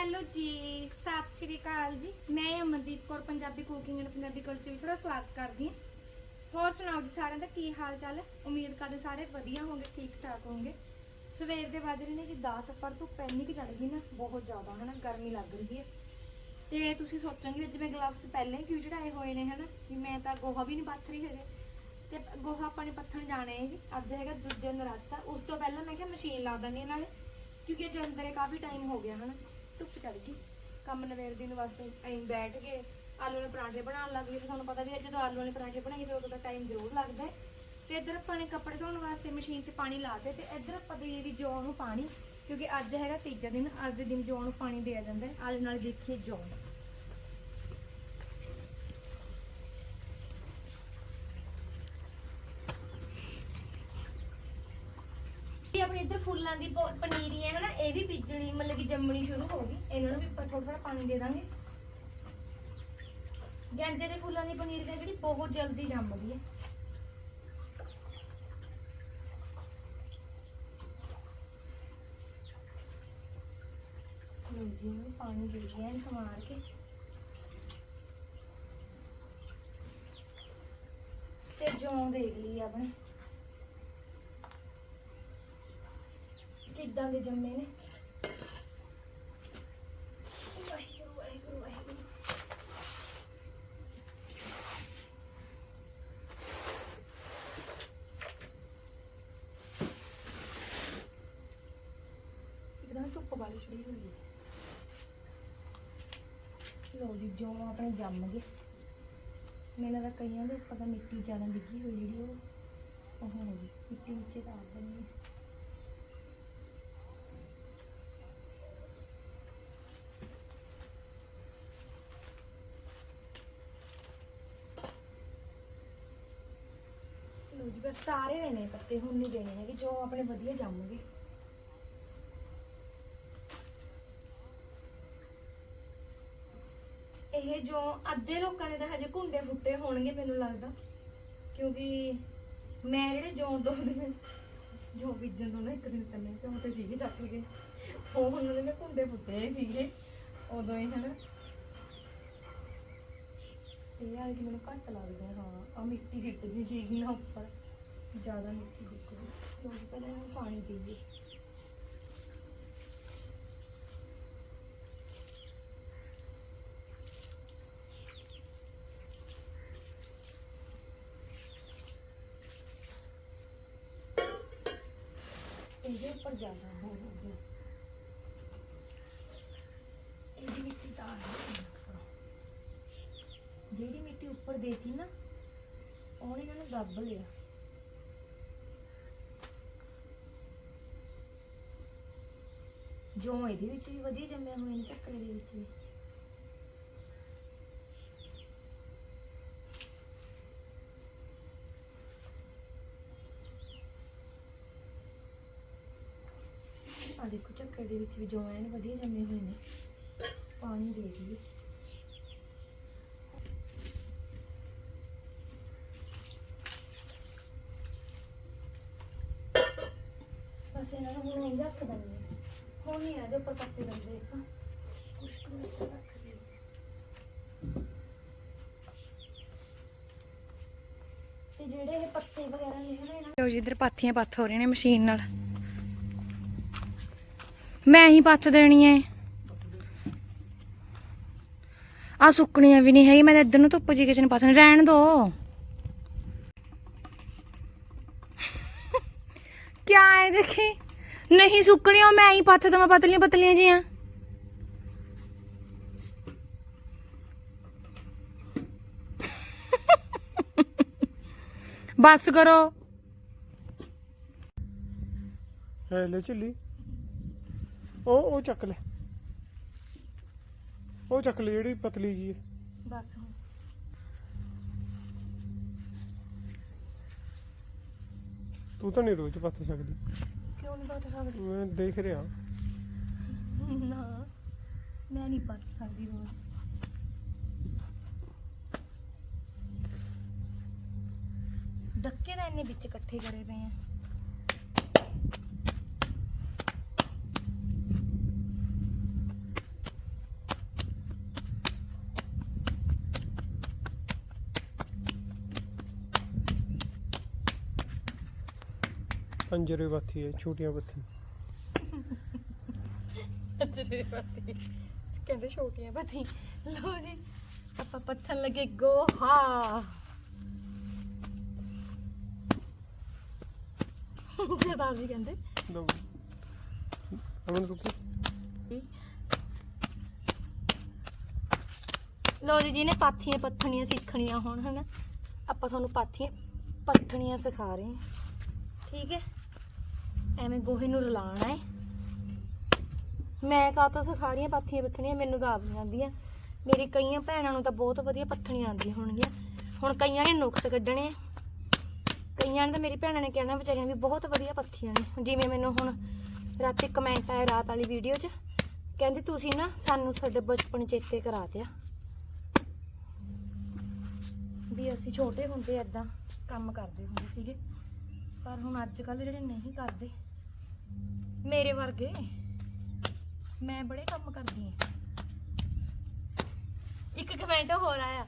Hello ਜੀ, ਸਤਿ ਸ਼੍ਰੀ ਅਕਾਲ ਜੀ। ਮੈਂ Amandeep Kaur, Punjabi cooking and Punjabi culture ਵਿੱਚ ਸਵਾਗਤ ਕਰਦੀ ਹਾਂ। ਹੋਰ ਸੁਣਾਓ ਜੀ ਸਾਰਿਆਂ ਦਾ ਕੀ ਹਾਲ ਚਾਲ ਹੈ? ਉਮੀਦ ਕਰਦੇ ਸਾਰੇ ਵਧੀਆ ਹੋਣਗੇ, ਠੀਕ ਠਾਕ ਹੋਣਗੇ। ਸਵੇਰ ਦੇ ਵੱਜ ਰਹੇ ਨੇ ਜੀ 10 ਪਰ ਧੁੱਪ ਇੰਨੀ ਕਿ ਚੜ ਗਈ ਨਾ, ਬਹੁਤ ਜ਼ਿਆਦਾ, ਹਨਾ, ਗਰਮੀ ਲੱਗ ਰਹੀ ਹੈ। ਤੇ ਤੁਸੀਂ ਸੋਚੋਗੇ ਅੱਜ ਮੈਂ ਗਲਵਸ ਪਹਿਲਾਂ ਕਿਉਂ ਚੜਾਏ ਹੋਏ ਨੇ, ਹਨਾ, ਵੀ ਮੈਂ ਤਾਂ ਗੋਹਾ ਵੀ ਨਹੀਂ ਪੱਥ ਰਹੀ ਹਜੇ। ਤੇ ਗੋਹਾ ਆਪਾਂ ਨੇ ਪੱਥਣ ਜਾਣਾ ਹੈ ਜੀ, ਅੱਜ ਹੈਗਾ ਦੂਜਾ ਨਰਾਤਾ। ਉਸ ਤੋਂ ਪਹਿਲਾਂ ਮੈਂ ਕਿਹਾ ਮਸ਼ੀਨ ਲਾ ਦਿੰਦੀ ਹਾਂ ਨਾਲੇ, ਕਿਉਂਕਿ ਅੱਜ ਅੰਦਰੇ ਕਾਫੀ ਟਾਈਮ ਹੋ ਗਿਆ, ਹਨਾ। ਧੁੱਪ ਚੜ ਗਈ। ਕੰਮ ਨਵੇੜ ਦਿਨ ਵਾਸਤੇ ਐਂ ਬੈਠ ਕੇ ਆਲੂ ਵਾਲੇ ਪਰਾਂਠੇ ਬਣਾਉਣ ਲੱਗ ਗਏ ਤੇ ਤੁਹਾਨੂੰ ਪਤਾ ਵੀ ਅੱਜ ਜਦੋਂ ਆਲੂ ਵਾਲੇ ਪਰਾਂਠੇ ਬਣਾਈਏ ਫਿਰ ਉਦੋਂ ਦਾ ਟਾਈਮ ਜ਼ਰੂਰ ਲੱਗਦਾ ਹੈ। ਤੇ ਇੱਧਰ ਆਪਾਂ ਨੇ ਕੱਪੜੇ ਧੋਣ ਵਾਸਤੇ ਮਸ਼ੀਨ 'ਚ ਪਾਣੀ ਲਾ ਦੇ ਤੇ ਇੱਧਰ ਆਪਾਂ ਦੇ ਦੀ ਜੌਂ ਨੂੰ ਪਾਣੀ, ਕਿਉਂਕਿ ਅੱਜ ਹੈਗਾ ਤੀਜਾ ਦਿਨ, ਅੱਜ ਦੇ ਦਿਨ ਜੌਂ ਨੂੰ ਪਾਣੀ ਦਿਆ ਜਾਂਦਾ ਆਲੇ ਨਾਲ ਦੇਖੀਏ ਜੌਂ ਇਹ ਆਪਣੀ ਇੱਧਰ ਫੁੱਲਾਂ ਦੀ ਪੋ- ਪਨੀਰੀ ਹੈ ਹਨਾ, ਇਹ ਵੀ ਬੀਜਣੀ, ਮਤਲਬ ਕਿ ਜੰਮਣੀ ਸ਼ੁਰੂ ਹੋ ਗਈ। ਇਹਨਾਂ ਨੂੰ ਵੀ ਆਪਾਂ ਥੋੜਾ ਥੋੜਾ ਪਾਣੀ ਦੇ ਦਾਂਗੇ। ਗੈਂਦੇ ਦੇ ਫੁੱਲਾਂ ਦੀ ਪਨੀਰੀ ਹੈ ਜਿਹੜੀ ਬਹੁਤ ਜਲਦੀ ਜੰਮਦੀ ਹੈ ਲਓ ਜੀ, ਇਹਨੂੰ ਪਾਣੀ ਦੇ ਦਿਆ ਇਹਨੂੰ ਸਮਾਰ ਕੇ। ਤੇ ਜੌਂ ਦੇਖ ਲਈ ਆਪਣੇ। ਕਿੱਦਾਂ ਦੇ ਜੰਮੇ ਨੇ। ਵਾਹਿਗੁਰੂ ਵਾਹਿਗੁਰੂ ਵਾਹਿਗੁਰੂ। ਇੱਕਦਮ ਧੁੱਪ ਵਾਲੀ ਛੜੀ ਹੋਈ ਹੈ। ਲੋ ਜੀ ਜੋ ਆਪਣੇ ਜੰਮ ਗਏ। ਮੈਨੂੰ ਲੱਗਦਾ ਕਈਆਂ ਦੇ ਉੱਪਰ ਤਾਂ ਮਿੱਟੀ ਜ਼ਿਆਦਾ ਡਿੱਗੀ ਹੋਈ ਜਿਹੜੀ ਉਹ ਉਹ ਹੋ ਗਈ ਮਿੱਟੀ ਨੀਚੇ ਤਾਂ ਆ ਗਈ ਸਤਾਰੇ ਦੇਣੇ ਪੱਤੇ ਹੁਣ ਨਹੀਂ ਦੇਣੇ ਹੈਗੇ, ਜੋ ਆਪਣੇ ਵਧੀਆ ਜੰਮਗੇ ਇਹ ਜੋ ਅੱਧੇ ਲੋਕਾਂ ਦੇ ਤਾਂ ਹਜੇ ਘੁੰਡੇ ਫੁੱਟੇ ਹੋਣਗੇ ਮੈਨੂੰ ਲੱਗਦਾ, ਕਿਉਂਕਿ ਮੈਂ ਜਿਹੜੇ ਜੋ ਦੋ ਦਿਨ, ਜੋ ਬੀਜਣ ਤੋਂ ਨਾ ਇੱਕ ਦਿਨ ਪਹਿਲੇ ਤੇ ਉਹ ਤੇ ਸੀਗੇ ਚੱਕ ਗਏ ਉਹ ਉਹਨਾਂ ਦੇ ਨਾ ਘੁੰਡੇ ਫੁੱਟੇ ਸੀਗੇ, ਉਦੋਂ ਹੀ ਹਨਾ। ਇਹ ਵਾਲੀ ਮੈਨੂੰ ਘੱਟ ਲੱਗਦੇ ਹਾਂ ਆ ਮਿੱਟੀ ਸਿੱਟਦੀ ਸੀਗੀ ਨਾ ਉੱਪਰ। ਜ਼ਿਆਦਾ ਮਿੱਟੀ ਦਿਖੂਗੀ ਲੋਕ ਪਹਿਲਾਂ ਇਹਨੂੰ ਪਾਣੀ ਦੇਈਏ। ਇਹਦੇ ਉੱਪਰ ਜ਼ਿਆਦਾ ਹੋ ਗਿਆ। ਇਹਦੀ ਮਿੱਟੀ ਤਾਂ ਜਿਹੜੀ ਮਿੱਟੀ ਉੱਪਰ ਦੇਤੀ ਨਾ, ਉਹਨੇ ਇਹਨਾਂ ਨੂੰ ਦੱਬ ਲਿਆ। ਜੋ ਇਹਦੇ ਵਿੱਚ ਵੀ ਵਧੀਆ ਜੰਮੇ ਹੋਏ ਨੇ ਚੱਕਰੇ ਦੇ ਵਿੱਚ ਵੀ ਆ ਦੇਖੋ ਚੱਕਰ ਦੇ ਵਿੱਚ ਵੀ ਜੋ ਐਨ ਵਧੀਆ ਜੰਮੇ ਹੋਏ ਨੇ ਪਾਣੀ ਦੇ ਦਈਏ ਬਸ ਇਹਨਾਂ ਨੂੰ ਹੁਣ ਹੀ ਰੱਖ ਦਿੰਦੇ ਹਾਂ ਨਹੀਂ ਇਹਦੇ ਉੱਪਰ ਪੱਤੇ ਦਿੰਦੇ ਆਪਾਂ। ਕੁਛ ਕੁ ਰੱਖ ਦਿੰਦੇ ਤੇ ਜਿਹੜੇ ਇਹ ਪੱਤੇ ਵਗੈਰਾ ਨੇ ਹਨਾ ਇਹਨਾਂ ਲੋ ਜੀ, ਇਧਰ ਪਾਥੀਆਂ ਪੱਥ ਹੋ ਰਹੇ ਨੇ ਮਸ਼ੀਨ ਨਾਲ। ਮੈਂ ਹੀ ਪੱਥ ਦੇਣੀ ਐ ਆ ਸੁੱਕਣੀਆਂ ਵੀ ਨਹੀਂ ਹੈਗੀ ਮੈਂ ਤਾਂ ਇੱਧਰ ਨੂੰ ਧੁੱਪ ਜੀ ਕਿਚਨ ਪੱਥਣ ਰਹਿਣ ਦੋ। ਕਿਆ ਹੈ ਦੇਖੀ? ਨਹੀਂ ਸੁੱਕਣੀਆਂ ਮੈਂ ਹੀ ਪੱਥ ਦਵਾਂ ਪਤਲੀਆਂ ਪਤਲੀਆਂ ਜੀਆਂ ਬਸ ਕਰੋ। ਲੈ ਲੈ ਝਿੱਲੀ। ਉਹ ਉਹ ਚੱਕ ਲੈ। ਉਹ ਚੱਕ ਲੈ ਜਿਹੜੀ ਪਤਲੀ ਜੀ ਹੈ। ਬਸ ਹੁਣ। ਤੂੰ ਤਾਂ ਨਹੀਂ ਰੋਜ਼ ਪੱਤ ਸਕਦੀ। ਕਿਉਂ ਨਹੀਂ ਪੱਥ ਸਕਦੀ ਮੈਂ ਦੇਖ ਰਿਹਾ। ਨਾ ਮੈਂ ਨਹੀਂ ਪੱਥ ਸਕਦੀ ਰੋਜ਼ ਡੱਕੇ ਦਾ ਇੰਨੇ ਵਿੱਚ ਇਕੱਠੇ ਕਰੇ ਪਏ ਆ। ਪੰਜਰੇ ਬਾਥੀ ਹੈ ਛੋਟੀਆਂ ਬੱਥੀ ਅਜਰੇ ਪਤੀ ਕਹਿੰਦੇ ਛੋਟੀਆਂ ਪਤੀ ਲਓ ਜੀ ਆਪਾਂ ਪੱਥਰ ਲੱਗੇ ਗੋਹਾ ਸਰਦਾਰ ਜੀ ਕਹਿੰਦੇ ਲਓ ਅਮਨ ਰੁਕੀ ਲੋ ਜੀ ਜਿਹਨੇ ਪਾਥੀਆਂ ਪੱਥਣੀਆਂ ਸਿੱਖਣੀਆਂ ਹੋਣ ਹਨਾ ਆਪਾਂ ਤੁਹਾਨੂੰ ਪਾਥੀਆਂ ਪੱਥਣੀਆਂ ਸਿਖਾ ਰਹੇ ਹਾਂ। ਠੀਕ ਹੈ? ਐਵੇਂ ਗੋਹੇ ਨੂੰ ਰਲਾਣਾ ਹੈ। ਮੈਂ ਕਾਹਤੋਂ ਸਿਖਾ ਰਹੀ ਹਾਂ ਪਾਥੀਆਂ ਪੱਥਣੀਆਂ ਮੈਨੂੰ ਤਾਂ ਆਪ ਨਹੀਂ ਆਉਂਦੀਆਂ। ਮੇਰੀ ਕਈਆਂ ਭੈਣਾਂ ਨੂੰ ਤਾਂ ਬਹੁਤ ਵਧੀਆ ਪੱਥਣੀਆਂ ਆਉਂਦੀਆਂ ਹੋਣਗੀਆਂ। ਹੁਣ ਕਈਆਂ ਨੇ ਨੁਕਸ ਕੱਢਣੇ ਆ। ਕਈਆਂ ਨੇ ਤਾਂ ਮੇਰੀ ਭੈਣਾਂ ਨੇ ਕਹਿਣਾ, ਵਿਚਾਰੀਆਂ ਵੀ ਬਹੁਤ ਵਧੀਆ ਪੱਥੀਆਂ ਨੇ। ਜਿਵੇਂ ਮੈਨੂੰ ਹੁਣ ਰਾਤੀ ਕਮੈਂਟ ਆਇਆ ਰਾਤ ਵਾਲੀ ਵੀਡੀਓ 'ਚ। ਕਹਿੰਦੀ, ਤੁਸੀਂ ਨਾ ਸਾਨੂੰ ਸਾਡੇ ਬਚਪਨ ਚੇਤੇ ਕਰਾ ਦਿਆ। ਵੀ ਅਸੀਂ ਛੋਟੇ ਹੁੰਦੇ ਐਦਾਂ ਕੰਮ ਕਰਦੇ ਹੁੰਦੇ ਸੀਗੇ। ਪਰ ਹੁਣ ਅੱਜ ਕੱਲ ਜਿਹੜੇ ਨਹੀਂ ਕਰਦੇ ਮੇਰੇ ਵਰਗੇ? ਮੈਂ ਬੜੇ ਕੰਮ ਕਰਦੀ ਹਾਂ ਇੱਕ ਕਮੈਂਟ ਹੋਰ ਆਇਆ।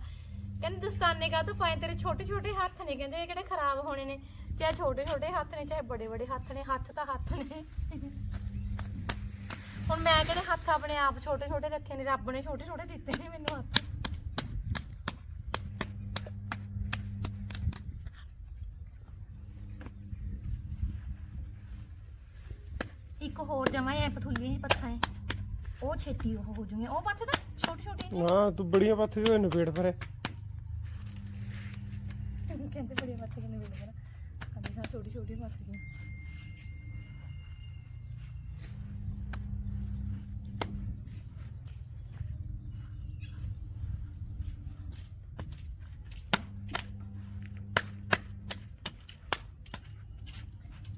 ਕਹਿੰਦੇ, ਦਸਤਾਨੇ ਕਾ ਤੋਂ ਪਾਏ? ਤੇਰੇ ਛੋਟੇ ਛੋਟੇ ਹੱਥ ਨੇ। ਕਹਿੰਦੇ, ਇਹ ਕਿਹੜੇ ਖਰਾਬ ਹੋਣੇ ਨੇ? ਚਾਹੇ ਛੋਟੇ ਛੋਟੇ ਹੱਥ ਨੇ, ਚਾਹੇ ਬੜੇ ਬੜੇ ਹੱਥ ਨੇ, ਹੱਥ ਤਾਂ ਹੱਥ ਨੇ। ਹੁਣ ਮੈਂ ਕਿਹੜੇ ਹੱਥ ਆਪਣੇ ਆਪ ਛੋਟੇ ਛੋਟੇ ਰੱਖੇ ਨੇ? ਰੱਬ ਨੇ ਛੋਟੇ ਛੋਟੇ ਦਿੱਤੇ ਨੇ ਮੈਨੂੰ ਹੱਥ। ਇੱਕ ਹੋਰ ਜਮਾ ਐ, ਪਥੁੱਲੀਆਂ ਜਿਹੀ ਪੱਥਾਂ ਐ। ਉਹ ਛੇਤੀ ਉਹ ਹੋ ਜੂਗੀਆਂ। ਉਹ ਪੱਥ ਤਾਂ ਛੋਟੇ ਛੋਟੇ ਹਾਂ, ਤੂੰ ਬੜੀਆਂ ਪੱਥ ਵੀ ਨਪੇੜ ਫਰੇ ਕਹਿੰਦੇ ਬੜੇ ਪੱਥ ਕਿੰਨੇ ਵੇਲੇ ਕਰਾ ਕਹਿੰਦੇ ਹਾਂ ਛੋਟੀ ਛੋਟੀ ਪੱਥ ਗਏ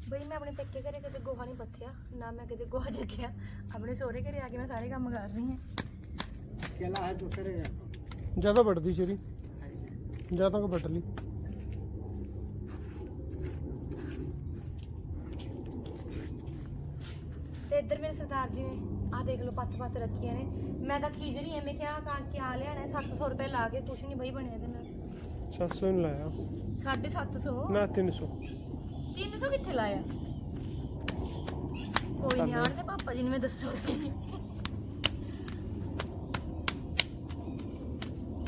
ਬਈ ਮੈਂ ਆਪਣੇ ਪੇਕੇ ਘਰੇ ਕਦੇ ਗੋਹਾ ਨਹੀਂ ਪੱਥਿਆ ਨਾ ਮੈਂ ਕਦੇ ਗੋਹਾ ਜੱਗਿਆ ਆਪਣੇ ਸਹੁਰੇ ਘਰੇ ਆ ਕੇ ਮੈਂ ਸਾਰੇ ਕੰਮ ਕਰ ਰਹੀ ਹਾਂ केला है तो करेगा ਜਿਆਦਾ ਵੱਡਦੀ ਸ਼ਰੀ ਜਿਆਦਾ ਕੋ ਵੱਟ ਲਈ ਤੇ ਇੱਧਰ ਮੇਰੇ ਸਰਦਾਰ ਜੀ ਨੇ ਆਹ ਦੇਖ ਲਓ ਪੱਤ ਪੱਤ ਰੱਖੀਆਂ ਨੇ ਮੈਂ ਤਾਂ ਖੀਜ ਰਹੀ ਐਵੇਂ ਕਿਹਾ ਤਾਂ ਕਿਆ ਲਿਆਣਾ 700 ਰੁਪਏ ਲਾ ਕੇ ਕੁਛ ਨਹੀਂ ਬਈ ਬਣਿਆ ਇਹਦੇ ਨਾਲ 700 ਨੂੰ ਲਾਇਆ 750 ਨਾ 300 300 ਕਿੱਥੇ ਲਾਇਆ ਕੋਈ ਨਹੀਂ ਆਣ ਦੇ ਪਾਪਾ ਜੀ ਨੂੰ ਮੈਂ ਦੱਸੂਗੀ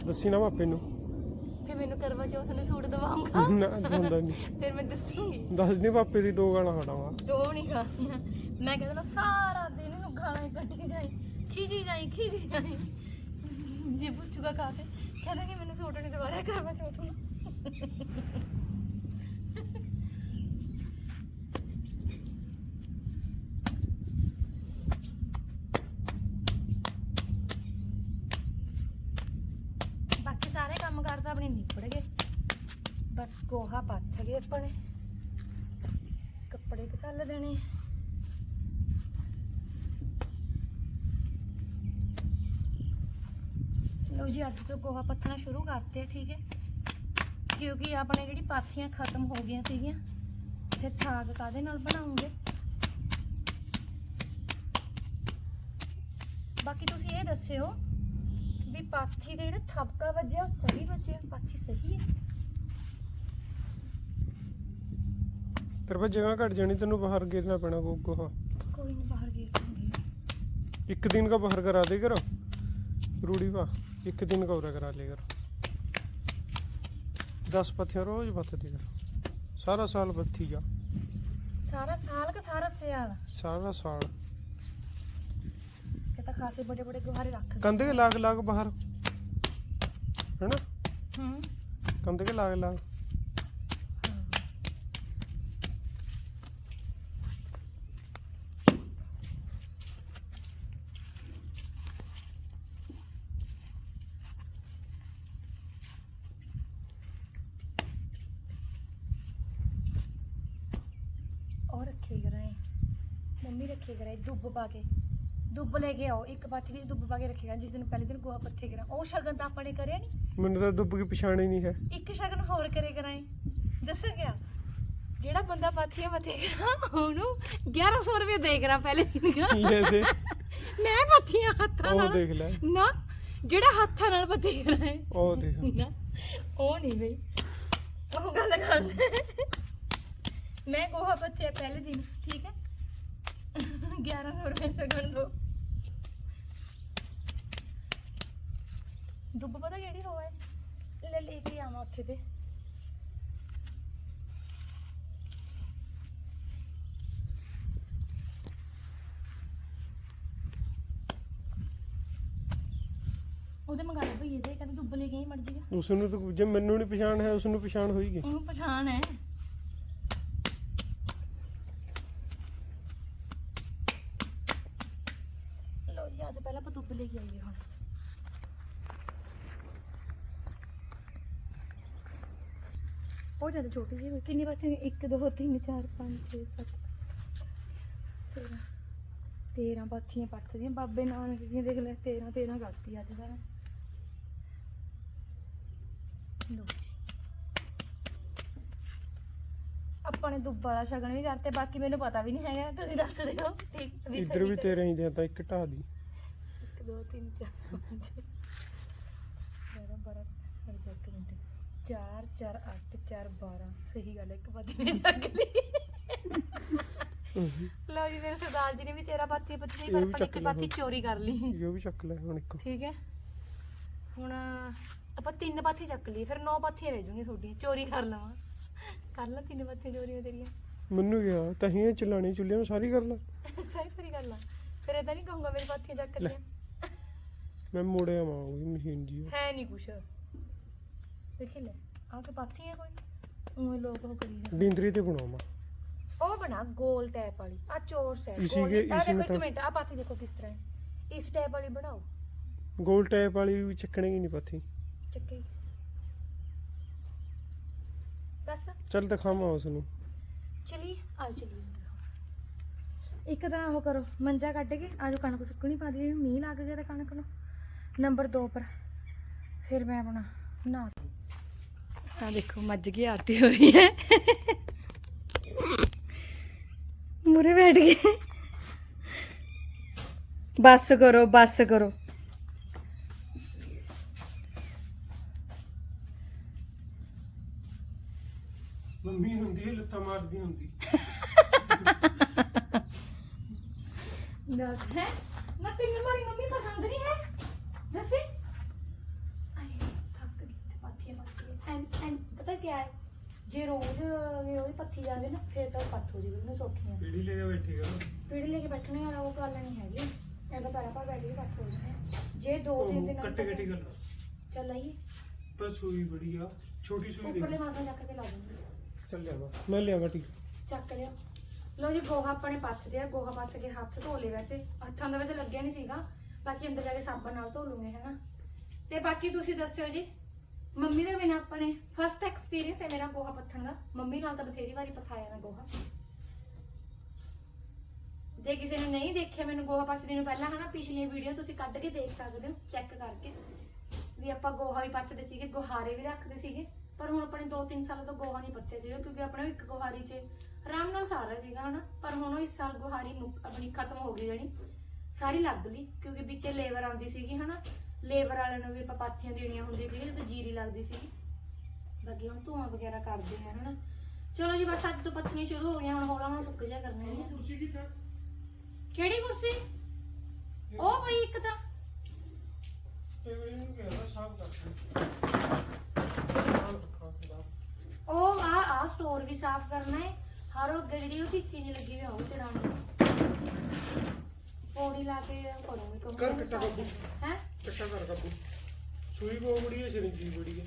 ਦੱਸੀ ਨਾ ਮਾਪੇ ਨੂੰ। ਫਿਰ ਮੈਨੂੰ ਕਰਵਾ ਚੌਥ ਨੂੰ ਸੂਟ ਦਵਾਉਂਗਾ। ਨਾ ਹੁੰਦਾ ਨਹੀਂ ਫਿਰ ਮੈਂ ਦੱਸੂਗੀ। ਦੱਸ ਦੀ ਪਾਪੇ ਦੀ ਦੋ ਗਾਲਾਂ ਖੜਾਵਾ ਦੋ ਨਹੀਂ ਖਾਣੀਆਂ ਮੈਂ ਕਹਿੰਦਾ ਨਾ ਸਾਰਾ ਦਿਨ ਨੂੰ ਗਾਲਾਂ ਕੱਢੀ ਜਾਈ ਖੀਜੀ ਜਾਈ ਖੀਜੀ ਜਾਈ। ਜੇ ਪੁੱਛੂਗਾ ਕਾਤੇ ਕਹਿੰਦਾ ਕਿ ਮੈਨੂੰ ਸੂਟ ਨਹੀਂ ਦਵਾ ਰਿਹਾ ਕਰਵਾ ਚੌਥ ਨੂੰ ਬਾਕੀ ਸਾਰੇ ਕੰਮ ਆਪਣੇ ਨਿਪੜ ਗਏ। ਬਸ ਗੋਹਾ ਪੱਥ ਗਏ ਆਪਣੇ। ਕੱਪੜੇ ਕਚੱਲ ਦੇਣੇ। ਲਓ ਜੀ, ਅੱਜ ਤੋਂ ਗੋਹਾ ਪੱਥਣਾ ਸ਼ੁਰੂ ਕਰਤੇ ਠੀਕ ਹੈ? ਕਿਉਂਕਿ ਆਪਣੇ ਜਿਹੜੀ ਪਾਥੀਆਂ ਖਤਮ ਹੋ ਗਈਆਂ ਸੀਗੀਆਂ, ਫਿਰ ਸਾਗ ਕਾਦੇ ਨਾਲ ਬਣਾਉਂਗੇ? ਬਾਕੀ ਤੁਸੀਂ ਇਹ ਦੱਸਿਓ ਵੀ ਪਾਥੀ ਦੇ ਜਿਹੜਾ ਠਪਕਾ ਵੱਜਿਆ ਸਹੀ ਵੱਜਿਆ ਪਾਥੀ ਸਹੀ ਹੈ। ਤੇਰੇ ਕੋਲ ਘਟ ਜਾਣੀ ਤੈਨੂੰ ਬਾਹਰ ਗੇਰਨਾ ਪੈਣਾ ਕੋਈ ਨਹੀਂ ਬਾਹਰ ਗੇਰ ਇੱਕ ਦਿਨ ਦਾ ਬਾਹਰ ਕਰਾ ਦੇ ਕਰ। ਰੂੜੀ ਪਾ ਇੱਕ ਦਿਨ ਦਾ ਉਰਾ ਕਰਾ ਲੈ ਕਰ। 10 ਪੱਥੀਆਂ ਰੋਜ਼ ਬੱਤਦੀ ਕਰੋ। ਸਾਰਾ ਸਾਲ ਬੱਥੀ ਜਾ। ਸਾਰਾ ਸਾਲ ਕਿ ਸਾਰਾ ਸਿਆਲ? ਸਾਰਾ ਸਾਲ। खासे बड़े बड़े गुहारे रख कंधे के लाग लाग बाहर है ना हम्म कंधे के लाग लाग और रखे कराए मम्मी रखे कराए दुब पा के ਦੁੱਬ ਲੈ ਕੇ ਆਓ ਇੱਕ ਪਾਥੀ ਵਿੱਚ ਦੁੱਬ ਪਾ ਕੇ ਰੱਖੇਗਾ ਜਿਸ ਦਿਨ ਪਹਿਲੇ ਦਿਨ ਗੋਹਾ ਪੱਥੇ ਕਰਾਂ। ਉਹ ਸ਼ਗਨ ਤਾਂ ਆਪਾਂ ਕਰਿਆ ਨਹੀਂ ਮੈਨੂੰ ਤਾਂ ਦੁੱਬ ਕੀ ਪਛਾਣ ਹੀ ਨਹੀਂ ਹੈ। ਇੱਕ ਸ਼ਗਨ ਹੋਰ ਕਰੇ ਕਰਾਏ। ਦੱਸੋ ਕਿਆ? ਜਿਹੜਾ ਬੰਦਾ ਪਾਥੀਆਂ ਮਥੇ ਕਰਾ ਉਹਨੂੰ 1100 ਰੁਪਏ ਦੇ ਕਰਾ ਪਹਿਲੇ ਦਿਨ ਦਾ। ਇਹ ਦੇ ਮੈਂ ਪਾਥੀਆਂ ਹੱਥਾਂ ਉਹ ਨਾਲ ਦੇਖ ਲੈ। ਨਾ ਜਿਹੜਾ ਹੱਥਾਂ ਨਾਲ ਪੱਥੇ ਕਰਾਏ। ਉਹ ਦੇਖ ਨਾ ਉਹ ਨਹੀਂ ਬਈ। ਉਹ ਗੱਲ ਕਰਦੇ ਮੈਂ ਗੋਹਾ ਪੱਥਿਆ ਪਹਿਲੇ ਦਿਨ ਠੀਕ ਹੈ? 1100 ਰੁਪਏ ਸ਼ਗਨ ਦੋ। ਦੁੱਬ ਪਤਾ ਕਿਹੜੀ ਹੋਵੇ ਲੈ ਲੈ ਕੇ ਆਵਾਂ ਉੱਥੇ ਤੇ। ਉਹਦੇ ਮੰਗਾ ਲੈ ਭਈਏ ਦੇ ਕਹਿੰਦੇ ਦੁੱਬ ਲੈ ਕੇ ਹੀ ਮਰ ਜੀਗਾ ਉਸ ਨੂੰ ਤਾਂ ਜੇ ਮੈਨੂੰ ਨਹੀਂ ਪਛਾਣ ਹੈ ਉਸ ਨੂੰ ਪਛਾਣ ਹੋਈਗੀ ਉਹਨੂੰ ਪਛਾਣ ਹੈ। ਲੋ ਜੀ ਅੱਜ ਪਹਿਲਾਂ ਆਪਾਂ ਦੁੱਬ ਲੈ ਕੇ ਆਈਏ ਹੁਣ। ਉਹ ਜ਼ਿਆਦਾ ਛੋਟੀ ਜਿਹੀ ਹੋਈ। ਕਿੰਨੀ ਬਾਤੀ 1 2 3 4 5 6 7 13 13 ਬਾਥੀਆਂ ਪੱਟਦੀਆਂ ਬਾਬੇ ਨਾਨਕ ਦੀਆਂ ਦੇਖ ਲੈ 13 13 ਕਰਤੀ ਅੱਜ ਦਾ। ਲੋ ਜੀ। ਆਪਾਂ ਨੇ ਦੁੱਬ ਵਾਲਾ ਸ਼ਗਨ ਵੀ ਕਰਤੇ ਬਾਕੀ ਮੈਨੂੰ ਪਤਾ ਵੀ ਨਹੀਂ ਹੈਗਾ। ਤੁਸੀਂ ਦੱਸ ਦਿਓ ਠੀਕ ਇੱਧਰ ਵੀ ਤੇਰੇ ਹੀ ਦੇ ਤਾਂ ਇੱਕ ਢਾਹ ਦੀ। 1 2 3 4 5 11 12 ਇੱਕ ਮਿੰਟ 4 4 8 4 12 ਸਹੀ ਗੱਲ ਹੈ ਇੱਕ ਬਾਤੀ ਜੱਗ ਲਈ। ਲਓ ਜੀ ਮੇਰੇ ਸਰਦਾਰ ਜੀ ਨੇ ਵੀ ਤੇਰਾ ਬਾਤੀ ਪੱਤੀ ਇਹ ਪਰ ਆਪਾਂ ਇੱਕ ਬਾਤੀ। ਚੋਰੀ ਕਰ ਲਈ। ਇਹ ਵੀ ਚੱਕ ਲੈ ਹੁਣ ਇੱਕ। ਠੀਕ ਹੈ। ਹੁਣ ਆਪਾਂ ਤਿੰਨ ਬਾਤੀ ਚੱਕ ਲਈ ਫਿਰ ਨੌ ਬਾਤੀਆਂ ਰਹਿ ਜੂਗੀਆਂ ਤੁਹਾਡੀਆਂ। ਚੋਰੀ ਕਰ ਲਵਾਂ। ਕਰ ਲਾ ਤਿੰਨ ਬਾਤੀਆਂ ਚੋਰੀਆਂ ਤੇਰੀਆਂ। ਮੈਨੂੰ ਗਿਆ ਤਾਂ ਹੀ ਇਹ ਚਲਾਣੀ ਚੁੱਲਿਆਂ ਨੂੰ ਸਾਰੀ ਕਰ ਲਾ। ਸਾਰੀ ਸਾਰੀ ਗੱਲ ਆ ਫਿਰ ਇਦਾਂ ਨਹੀਂ ਕਹੂੰਗਾ ਮੇਰੀ ਬਾਤੀਆਂ ਚੱਕ ਲੈ। ਲਿਆ ਮੈਂ ਮੋੜਿਆ ਮਾਂ ਉਹਦੀ ਮਸ਼ੀਨ ਜੀ ਹੈ ਨਹੀਂ ਕੁਛ। ਦੇਖੀ ਲੈ ਕਿ ਹੈ ਕੋਈ। ਉਹ ਲੋਕ ਉਹ ਕਰੀ ਜਾਂਦੇ। ਬਿੰਦਰੀ ਤੇ ਬਣਾਵਾਂ ਉਹ ਬਣਾ ਗੋਲ ਟੈਪ ਵਾਲੀ। ਆ ਚੋਰ ਸੈਟ ਇਸੀ ਕੇ- ਆ ਇਸੀ ਦੇਖੋ ਇੱਕ ਮਿੰਟ ਆ ਬਾਤੀ ਦੇਖੋ ਕਿਸ ਤਰ੍ਹਾਂ ਹੈ। ਇਸ ਟੈਪ ਵਾਲੀ ਬਣਾਓ। ਗੋਲ ਟੈਪ ਵਾਲੀ ਵੀ ਚੱਕਣੇ ਹੀ ਨਹੀਂ ਪੱਥੀ। ਚੱਕੇ ਬਸ ਚੱਲ ਦਿਖਾਵਾਂ ਉਸ ਨੂੰ ਚਲੀ ਆ ਚਲੀ ਇੱਕ ਤਾਂ ਉਹ ਕਰੋ ਮੰਜਾ ਕੱਢ ਕੇ ਆਜੋ ਕਣਕ ਸੁੱਕਣੀ ਪਾ ਦਈਏ ਮੀਂਹ ਲੱਗ ਗਿਆ ਤਾਂ ਕਣਕ ਨੂੰ। ਨੰਬਰ 2 ਪਰ। ਫਿਰ ਮੈਂ ਆਪਣਾ ਨਾ ਆ ਦੇਖੋ, ਮੱਝ ਕੀ ਆਰਤੀ ਹੋ ਰਹੀ ਹੈ। ਮੁਰੇ ਬੈਠ ਗਏ ਬਸ ਕਰੋ ਬਸ ਕਰੋ ਮੰਮੀ ਹੁੰਦੀ ਹੈ ਲੱਤਾਂ ਮਾਰਦੀ ਹੁੰਦੀ ਦੱਸ ਹੈ ਨਾ ਤੈਨੂੰ ਮਾਰੀ ਮੰਮੀ ਪਸੰਦ ਨਹੀਂ ਹੈ ਦੱਸੇ ਆਏ ਥੱਕ ਗਈ ਤੇ ਪਾਥੀਆਂ ਪਾਥੀਆਂ ਐਂ ਐਂ ਪਤਾ ਕੀ ਹੈ ਜੇ ਰੋਜ਼ ਜੇ ਰੋਜ਼ ਪੱਥੀ ਜਾਵੇ ਨਾ ਫਿਰ ਤਾਂ ਪੱਟ ਹੋ ਜਾਵੇ ਮੈਂ ਸੌਖੀਆਂ ਪੀੜੀ ਲੈ ਕੇ ਬੈਠੀ ਗਾ ਪੀੜੀ ਲੈ ਕੇ ਬੈਠਣੇ ਵਾਲਾ ਉਹ ਗੱਲ ਨਹੀਂ ਹੈਗੀ ਐਵੇਂ ਪੈਰਾਂ ਪਰ ਬੈਠ ਕੇ ਪੱਟ ਹੋ ਜਾਣੇ ਜੇ ਦੋ ਤਿੰਨ ਦਿਨ ਕੱਟੇ ਕੱਟੇ ਗੱਲ ਚੱਲ ਆਈਏ। ਪਰ ਸੂਈ ਬੜੀ ਆ ਛੋਟੀ ਸੂਈ ਉੱਪਰਲੇ ਦੇ ਮਾਸਾ ਚੱਕ ਕੇ ਲਾ ਦੂੰਗੀ ਚੱਲ ਲਿਆਵਾ ਮੈਂ ਲਿਆਵਾ ਠੀਕ। ਚੱਕ ਲਿਆ। ਲੋ ਜੀ ਗੋਹਾ ਆਪਣੇ ਪੱਥਦੇ ਆ। ਗੋਹਾ ਪੱਥ ਕੇ ਹੱਥ ਧੋ ਲਏ ਵੈਸੇ। ਹੱਥਾਂ ਦਾ ਵੈਸੇ ਲੱਗਿਆ ਨਹੀਂ ਸੀਗਾ। ਬਾਕੀ ਅੰਦਰ ਜਾ ਕੇ ਸਾਬਣ ਨਾਲ ਧੋ ਲੂੰਗੇ ਹੈਨਾ। ਤੇ ਬਾਕੀ ਤੁਸੀਂ ਦੱਸਿਓ ਜੀ ਮੰਮੀ ਦੇ ਬਿਨਾ ਆਪਣੇ ਫਸਟ ਐਕਸਪੀਰੀਅੰਸ ਹੈ ਮੇਰਾ ਗੋਹਾ ਪੱਥਣ ਦਾ। ਮੰਮੀ ਨਾਲ ਤਾਂ ਬਥੇਰੀ ਵਾਰੀ ਪਥਾਇਆ ਮੈਂ ਗੋਹਾ। ਜੇ ਕਿਸੇ ਨੇ ਨਹੀਂ ਦੇਖਿਆ ਮੈਨੂੰ ਗੋਹਾ ਪੱਥਦੇ ਨੂੰ ਪਹਿਲਾਂ, ਹਨਾ, ਪਿਛਲੀਆਂ ਵੀਡੀਓ ਤੁਸੀਂ ਕੱਢ ਕੇ ਦੇਖ ਸਕਦੇ ਹੋ, ਚੈੱਕ ਕਰਕੇ। ਵੀ ਆਪਾਂ ਗੋਹਾ ਵੀ ਪੱਥਦੇ ਸੀਗੇ, ਗੁਹਾਰੇ ਵੀ ਰੱਖਦੇ ਸੀਗੇ, ਪਰ ਹੁਣ ਆਪਣੇ 2-3 ਸਾਲ ਤੋਂ ਗੋਹਾ ਨਹੀਂ ਪੱਥੇ ਸੀਗਾ, ਕਿਉਂਕਿ ਆਪਣੇ ਇੱਕ ਗੁਹਾਰੀ 'ਚ ਆਰਾਮ ਨਾਲ ਸਾਰਾ ਸੀਗਾ, ਹਨਾ। ਪਰ ਹੁਣ ਉਹ ਇਸ ਸਾਲ ਗੁਹਾਰੀ ਮੁੱਕ- ਆਪਣੀ ਖਤਮ ਹੋ ਗਈ ਜਣੀ, ਸਾਰੀ ਲੱਗ ਲਈ ਕਿਉਂਕਿ ਵਿੱਚੇ ਲੇਬਰ ਆਉਂਦੀ ਸੀਗੀ, ਹਨਾ। ਲੇਬਰ ਵਾਲਿਆਂ ਨੂੰ ਵੀ ਆਪਾਂ ਪਾਥੀਆਂ ਦੇਣੀਆਂ ਹੁੰਦੀਆਂ ਸੀਗੀਆਂ ਤੇ ਜੀਰੀ ਲੱਗਦੀ ਸੀਗੀ। ਬਾਕੀ ਹੁਣ ਧੂਆਂ ਵਗੈਰਾ ਕਰਦੇ ਆ, ਹਨਾ। ਚਲੋ ਜੀ, ਬਸ ਅੱਜ ਤੋਂ ਪੱਥਣੀਆਂ ਸ਼ੁਰੂ ਹੋ ਗਈਆਂ ਹੁਣ ਹੌਲਾ ਹੌਲਾ ਸੁੱਕ ਜਾ ਕਰਨੀਆਂ ਨੇ ਕੀ ਕਿਹੜੀ ਕੁਰਸੀ? ਉਹ ਪਈ ਇੱਕ ਤਾਂ। ਉਹ ਆ ਆ ਸਟੋਰ ਵੀ ਸਾਫ਼ ਕਰਨਾ ਹੈ ਹਰ ਉਹ ਅੱਗੇ ਜਿਹੜੀ ਉਹ ਚੀਤੀ ਜਿਹੀ ਲੱਗੀ ਹੋਈ ਆ ਉਹ ਤੇ ਰਾਣੀ ਪੌੜੀ ਲਾ ਕੇ ਕਰੂੰਗੀ ਕੰਮ ਕਰ ਕੱਟਾ ਬੱਬੂ। ਹੈ? ਕੱਟਾ ਕਰ ਕਾਬੂ ਸੂਈ ਬਹੁਤ ਬੜੀ ਹੈ ਸਿਰਿੰਜੀ ਬੜੀ ਹੈ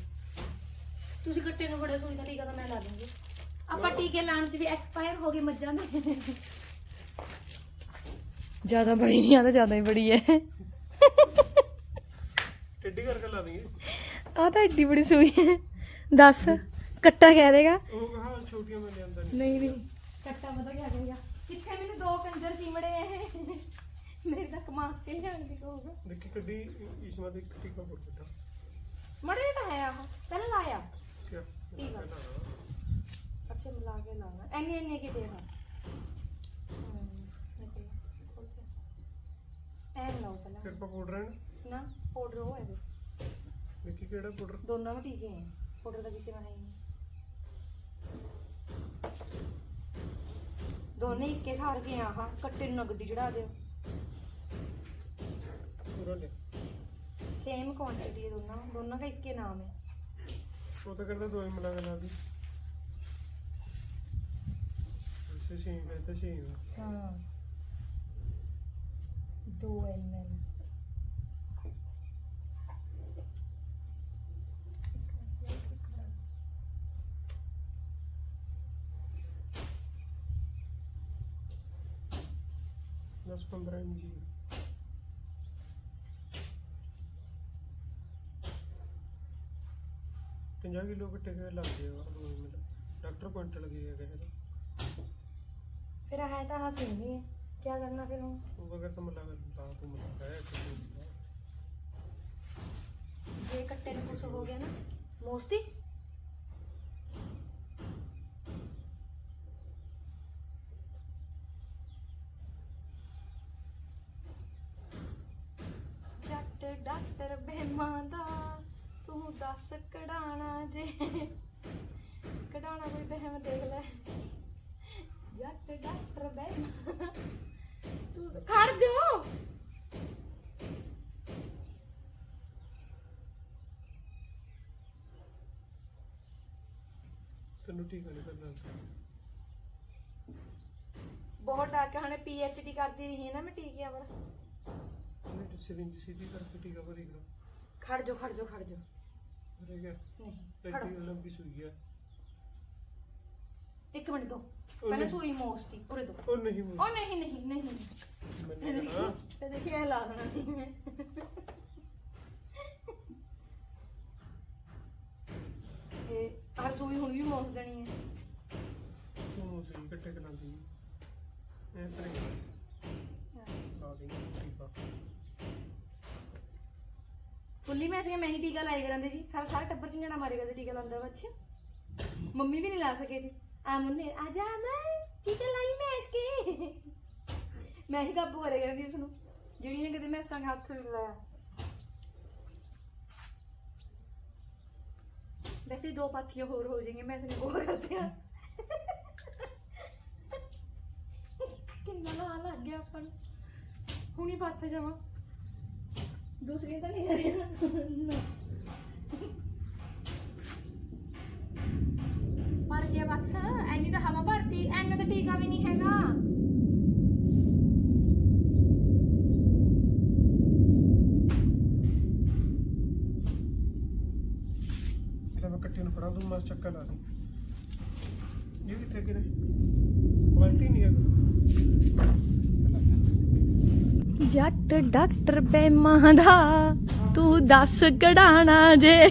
ਤੁਸੀਂ ਗੱਟੇ ਨੂੰ ਬੜੇ ਸੂਈ ਦਾ ਟੀਕਾ ਤਾਂ ਮੈਂ ਲਾ ਦੂੰਗੀ। ਆਪਾਂ ਟੀਕੇ ਲਾਉਣ ਚ ਵੀ ਐਕਸਪਾਇਰ ਹੋ ਗਏ ਮੱਝਾਂ ਦੇ। ਜ਼ਿਆਦਾ ਬੜੀ ਨਹੀਂ ਆ ਤਾਂ ਜ਼ਿਆਦਾ ਹੀ ਬੜੀ ਹੈ। ਟੱਡੀ ਕਰਕੇ ਲਾ ਦੇਂਗੇ ਆ ਤਾਂ ਏਡੀ ਬੜੀ ਸੂਈ ਹੈ। ਦੱਸ ਕੱਟਾ ਕਹਿ ਦੇਗਾ? ਉਹ ਕਹਾ ਛੋਟੀਆਂ ਮੈਂ ਲਿਆਂਦਾ ਨਹੀਂ। ਨਹੀਂ ਨਹੀਂ। ਕੱਟਾ ਪਤਾ ਕੀ ਕਹੇਗਾ? ਕਿੱਥੇ ਮੈਨੂੰ ਦੋ ਕੰਜਰ ਚਿਮੜੇ ਇਹ ਮੇਰੇ ਤਾਂ ਕਮਾ ਕੇ ਜਾਣ ਦੀ ਕਹੂਗਾ ਦੇਖੀ ਕੱਢੀ ਇਸ ਮਾ ਦੇ ਟਿਕਾ ਪਰ ਬੇਟਾ ਮੜੇ ਤਾਂ ਹੈ ਆਹ। ਪਹਿਲਾਂ ਲਾਇਆ। ਠੀਕ ਆ। ਅੱਛਾ ਮਿਲਾ ਕੇ ਲਾਉਣਾ। ਐਨੇ ਐਨੇ ਕੀ ਦੇਣਾ ਫਿਰ ਪਾ ਪਾਊਡਰ ਹੈ ਨਾ? ਪਾਊਡਰ ਉਹ ਹੈ। ਦੇਖੀ ਕਿਹੜਾ ਪਾਊਡਰ ਦੋਨਾਂ ਨੂੰ ਟੀਕੇ ਹੈ ਪਾਊਡਰ ਦਾ ਕਿਸੇ ਨਾਲ ਹੈ ਹੀ ਨਹੀਂ। ਦੋਨੇ ਇੱਕੇ ਸਾਰ ਕੇ ਆਹ ਕੱਟੇ ਨੂੰ ਨਾ ਗੱਡੀ ਚੜਾ ਦਿਓ। ਪੂਰਾ ਲੈ। ਸੇਮ ਕੁਆਂਟੀਟੀ ਹੈ ਦੋਨਾਂ ਦੋਨਾਂ ਦਾ ਇੱਕੇ ਨਾਮ ਹੈ। ਉਹ ਤਾਂ ਕਰਦਾ ਦੋਈ ਮਿਲਾ ਕੇ ਲਾ ਦੀ। ਇਸੇ ਸੀ ਫਿਰ ਤਾਂ ਸੀ ਹਾਂ। 2 ml ਦਸ 15 ਇੰਚੀ ਪੰਜਾਹ ਕਿਲੋ ਕੱਟੇ ਕੇ ਲੱਗਦੇ ਆ? ਉਹ ਮਿਲ ਡਾਕਟਰ ਕੁਇੰਟਲ ਗਏ ਆ ਕਹਿੰਦੇ ਫਿਰ ਹੈ ਤਾਂ ਹਾਂ ਸੁਣਨੀ ਹੈ ਕੀ ਕਰਨਾ ਫਿਰ ਹੁਣ? ਉਹ ਅਗਰ ਤੁਮ ਲਗਾ ਲਾ ਤੂੰ ਮਿਲ ਹੈ ਜੇ ਕੱਟੇ ਨੂੰ ਕੁਛ ਹੋ ਟੀਕਾ ਨਹੀਂ ਕਰਨਾ ਬਹੁਤ ਡਾਕ ਹਣੇ ਡੀ ਕਰਦੀ ਰਹੀ ਹੈ ਨਾ ਮੈਂ ਟੀਕਿਆਂ ਵਾਲਾ। ਉਹਨੇ ਸਿਰਿੰਜ ਸਿੱਧੀ ਕਰਕੇ ਟੀਕਾ ਭਰੀ ਕਰਾ। ਖੜ ਜਾ ਖੜ ਜਾ ਖੜ ਜਾ ਅਰੇ ਗਿਆ। ਨਹੀਂ ਖੜੋ ਲੰਬੀ ਸੂਈ ਆ ਇੱਕ ਮਿੰਟ ਦੋ। ਉਹ ਪਹਿਲਾਂ ਨਹੀਂ। ਸੂਈ ਮੋਸਤੀ ਉਰੇ ਦੋ। ਉਹ ਨਹੀਂ ਉਹ ਨਹੀਂ ਨਹੀਂ ਨਹੀਂ ਮੈਨੂੰ ਕਹਾ ਤੇ ਦੇਖੀ ਇਹ ਲਾ ਦੇਣਾ ਸੀ ਮੈਂ। ਇਹ ਆਹ ਸੂਈ ਹੁਣ ਵੀ ਮੋਸ ਦੇਣੀ ਹੈ ਤੂੰ ਐ ਤਰੇ ਲਾ ਦੇ ਟੀਕਾ ਫੁੱਲੀ ਮੈਂ ਸੀ ਮੈਂ ਹੀ ਟੀਕਾ ਲਾਏ ਕਰਾਂਦੇ ਜੀ ਸਾਰਾ ਸਾਰਾ ਟੱਬਰ ਚ ਜਣਾ ਮਾਰੇ ਟੀਕਾ ਲਾਉਂਦਾ ਬੱਚੇ ਮੰਮੀ ਵੀ ਨਹੀਂ ਲਾ ਸਕੇ ਸੀ ਆ ਮੁੰਨੇ, ਆ ਜਾ ਮੈਂ ਟੀਕਾ ਲਾਈ ਮੈਂ ਇਸਕੇ। ਮੈਂ ਹੀ ਕਾਬੂ ਕਰੇ ਕਰਦੀ ਉਸ ਨੂੰ ਜਿਹੜੀ ਨੇ ਕਦੇ ਮੈਂ ਸੰਗ ਹੱਥ ਵੀ ਲਾਇਆ। ਵੈਸੇ ਦੋ ਪਾਥੀਆਂ ਹੋਰ ਹੋ ਜਾਣਗੀਆਂ ਮੈਂ ਇਸਨੇ ਉਹ ਕਰਦੇ ਆ। ਕਿੰਨਾ ਲਾ ਲੱਗ ਗਿਆ ਆਪਾਂ ਨੂੰ। ਹੁਣੀ ਪੱਥ ਜਾਵਾਂ ਦੂਸਰੀ ਤਾਂ ਨਹੀਂ ਕਰਿਆ ਨਾ। ਮਰ ਗਿਆ ਬਸ। ਐਨੀ ਤਾਂ ਹਵਾ ਭਰਤੀ। ਐਨਾ ਤਾਂ ਟੀਕਾ ਵੀ ਨਹੀਂ ਹੈਗਾ। ਲੈ ਮੈਂ ਕੱਟੇ ਨੂੰ ਫੜਾ ਦੂੰ, ਮੈਂ ਚੱਕਾ ਲਾ ਦੂੰ। ਇਹ ਕਿੱਥੇ ਗਿਰੇ? ਕੁਆਲਿਟੀ ਨਹੀਂ ਹੈ ਜੱਟ ਡਾਕਟਰ ਬੇਮਾਂ ਦਾ ਤੂੰ ਦੱਸ ਕਢਾਣਾ ਜੇ।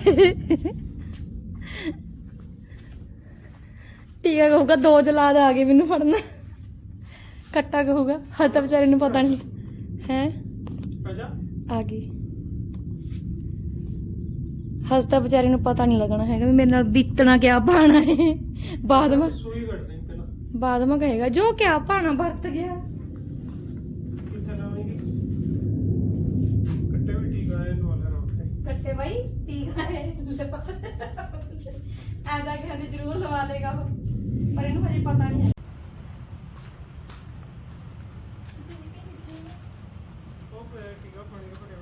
ਟੀਕਾ ਕਹੂਗਾ ਦੋ ਜਲਾਦ ਆ ਗਏ ਮੈਨੂੰ ਫੜਨਾ। ਕੱਟਾ ਕਹੂਗਾ ਹਾਂ ਤਾਂ ਵਿਚਾਰੇ ਨੂੰ ਪਤਾ ਨਹੀਂ। ਹੈ? ਆ ਗਈ। ਹਸਤਾ ਵਿਚਾਰੇ ਨੂੰ ਪਤਾ ਨਹੀਂ ਲੱਗਣਾ ਹੈਗਾ ਵੀ ਮੇਰੇ ਨਾਲ ਬੀਤਣਾ ਕਿਆ ਪਾਣਾ ਹੈ। ਬਾਅਦ ਵਿੱਚ ਸੂਈ ਕੱਟ ਕਹੇਗਾ ਜੋ ਕਿਆ ਪਾਣਾ ਵਰਤ ਗਿਆ। ਕਿੱਥੇ ਲਾਵੇਂਗੀ ਕੱਟੇ ਬਾਈ ਟੀਕਾ ਹੈ ਐਦਾ ਕਹਿੰਦੇ ਜ਼ਰੂਰ ਲਵਾ ਲੇਗਾ ਉਹ ਪਰ ਇਹਨੂੰ ਹਜੇ ਪਤਾ ਨਹੀਂ ਹੈ। ਉਹ ਪਿਆ ਟੀਕਾ ਪਾਣੀ ਦਾ ਭਰਿਆ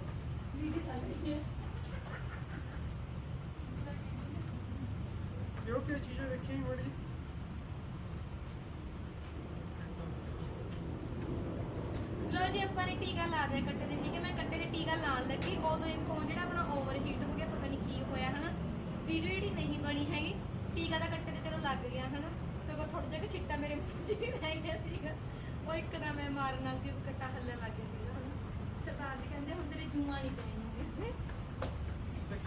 ਕਿਉਂ ਕੀ ਚੀਜ਼ਾਂ ਦੇਖੀ ਬੜੀ ਲੋ ਜੀ ਆਪਾਂ ਨੇ ਟੀਕਾ ਲਾ ਦਿਆ ਕੱਟੇ ਤੇ ਠੀਕ ਹੈ? ਮੈਂ ਕੱਟੇ ਤੇ ਟੀਕਾ ਲਾਉਣ ਲੱਗੀ। ਉਦੋਂ ਹੀ ਫੋਨ ਜਿਹੜਾ ਆਪਣਾ ਓਵਰ ਹੀਟ ਹੋ ਗਿਆ ਪਤਾ ਨਹੀਂ ਕੀ ਹੋਇਆ ਹਨਾ? ਵੀਡੀਓ ਜਿਹੜੀ ਨਹੀਂ ਬਣੀ ਹੈਗੀ ਟੀਕਾ ਤਾਂ ਕੱਟੇ ਤੇ ਚਲੋ ਲੱਗ ਗਿਆ ਹਨਾ? ਸਗੋਂ ਥੋੜਾ ਜਿਹਾ ਚਿੱਟਾ ਮੇਰੇ ਮੂੰਹ 'ਚ ਵੀ ਪੈ ਗਿਆ ਸੀਗਾ। ਉਹ ਇੱਕਦਮ ਮੈਂ ਮਾਰਨ ਨਾਲ ਕਿ ਕੱਟਾ ਹੱਲਣ ਲੱਗ ਗਿਆ ਸੀਗਾ ਹਨਾ? ਸਰਦਾਰ ਜੀ ਕਹਿੰਦੇ ਹੁਣ ਤੇਰੇ ਜੂਆਂ ਨਹੀਂ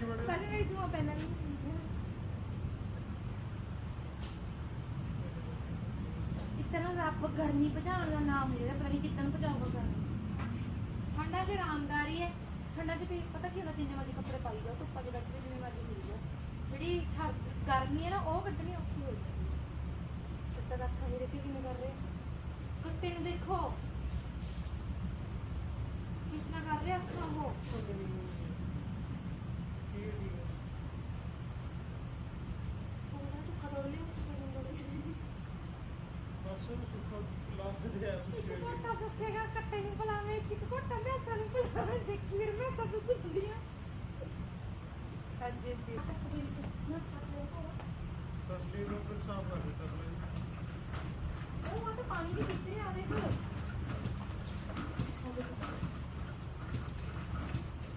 ਬੜਾ। ਵੈਸੇ ਮੇਰੀ ਜੂਆਂ ਪਹਿਲਾਂ ਨਹੀਂ ਇਤਨਾ ਰੱਬ ਗਰਮੀ ਭਜਾਉਣ ਦਾ ਨਾਮ ਨਹੀਂ ਰਿਹਾ ਪਤਾ ਨਹੀਂ ਕਿਤਨ ਭਜਾਊਗਾ ਗਰਮੀ। ਠੰਡਾ ਚ ਆਰਾਮਦਾਰੀ ਹੈ। ਠੰਡਾ ਚ ਵੀ ਪਤਾ ਕੀ ਹੁੰਦਾ ਜਿੰਨੇ ਮਰਜ਼ੀ ਕੱਪੜੇ ਪਾਈ ਜਾਓ ਧੁੱਪਾਂ 'ਚ ਬੈਠੇ ਜਿੰਨੇ ਮਰਜ਼ੀ ਮਿਲ ਜਾਓ। ਜਿਹੜੀ ਸਰ ਗਰਮੀ ਹੈ ਨਾ ਉਹ ਕੱਢਣੀ ਔਖੀ ਹੋ ਜਾਂਦੀ ਹੈ। ਸੱਤਾ ਦਾ ਅੱਖਾਂ ਮੇਰੇ ਕਿਵੇਂ ਕਿਵੇਂ ਕਰ ਰਹੇ ਕੁੱਤੇ ਨੂੰ ਦੇਖੋ। ਕਿਸ ਤਰ੍ਹਾਂ ਕਰ ਰਿਹਾ ਅੱਖਾਂ ਉਹ? ਥੋੜਾ ਸੁੱਕਾ ਤੋੜ ਲਿਓ ਬਸ ਉਹਨੂੰ ਸੁੱਕਾ ਆ ਇੱਕ ਘੋਟਾ ਸੁੱਕੇਗਾ ਕੱਟੇ ਨੂੰ ਬੁਲਾਵੇ ਇੱਕ ਇੱਕ ਘੋਟਾ ਮੈਸਾਂ ਨੂੰ ਬੁਲਾਵੇ ਦੇਖੀ ਫਿਰ ਮੈਸਾਂ ਤੋਂ ਦੁੱਧਦੀਆਂ ਅੱਜ ਦੀ ਤਸਲੀ ਨੂੰ ਫਿਰ ਸਾਫ਼ ਕਰ ਦਿੱਤਾ ਉਹ ਆ ਤਾਂ ਪਾਣੀ ਵੀ ਖਿੱਚ ਰਿਹਾ ਦੇਖ ਲਓ